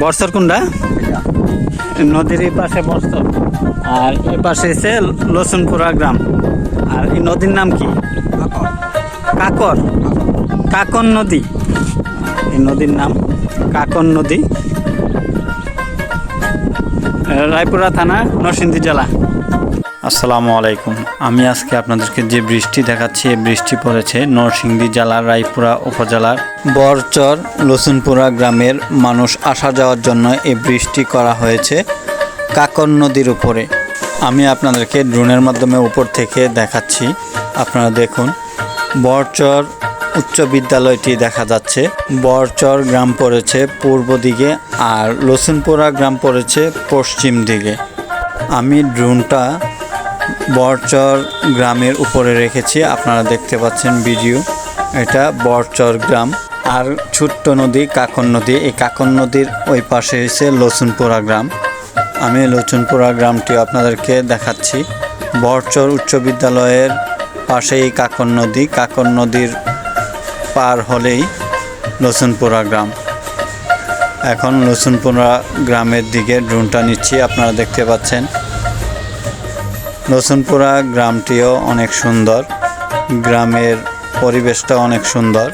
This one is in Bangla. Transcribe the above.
বর্ষর কোনটা নদীর এই পাশে বর্ষর। আর এই পাশে এসে লসুনপুরা গ্রাম। আর এই নদীর নাম কি? কাকর। কাকন নদী। এই নদীর নাম কাকন নদী। রায়পুরা থানা নরসিংদী জেলা। আসসালামু আলাইকুম। আমি আজকে আপনাদেরকে যে বৃষ্টি দেখাচ্ছি, এই বৃষ্টি পড়েছে নরসিংদী জেলার রায়পুরা উপজেলার বরচর লসুনপুরা গ্রামের মানুষ আসা যাওয়ার জন্য এই বৃষ্টি করা হয়েছে কাকর নদীর উপরে। আমি আপনাদেরকে ড্রোনের মাধ্যমে উপর থেকে দেখাচ্ছি। আপনারা দেখুন, বরচর উচ্চ বিদ্যালয়টি দেখা যাচ্ছে। বরচর গ্রাম পড়েছে পূর্ব দিকে আর লসুনপুরা গ্রাম পড়েছে পশ্চিম দিকে। আমি ড্রোনটা বরচর গ্রামের উপরে রেখেছি, আপনারা দেখতে পাচ্ছেন ভিডিও। এটা বরচর গ্রাম। আর ছোট্ট নদী, কাকন নদী, এই কাকন নদীর ওই পাশে এসে লসুনপুরা গ্রাম। আমি লসুনপুরা গ্রামটি আপনাদেরকে দেখাচ্ছি। বরচর উচ্চ বিদ্যালয়ের পাশেই কাকন নদী। কাকন নদীর পার হলেই লসুনপুরা গ্রাম। এখন লসুনপুরা গ্রামের দিকে ড্রোনটা নিচ্ছি, আপনারা দেখতে পাচ্ছেন। লসুনপুরা গ্রামটিও অনেক সুন্দর। গ্রামের পরিবেশটা অনেক সুন্দর।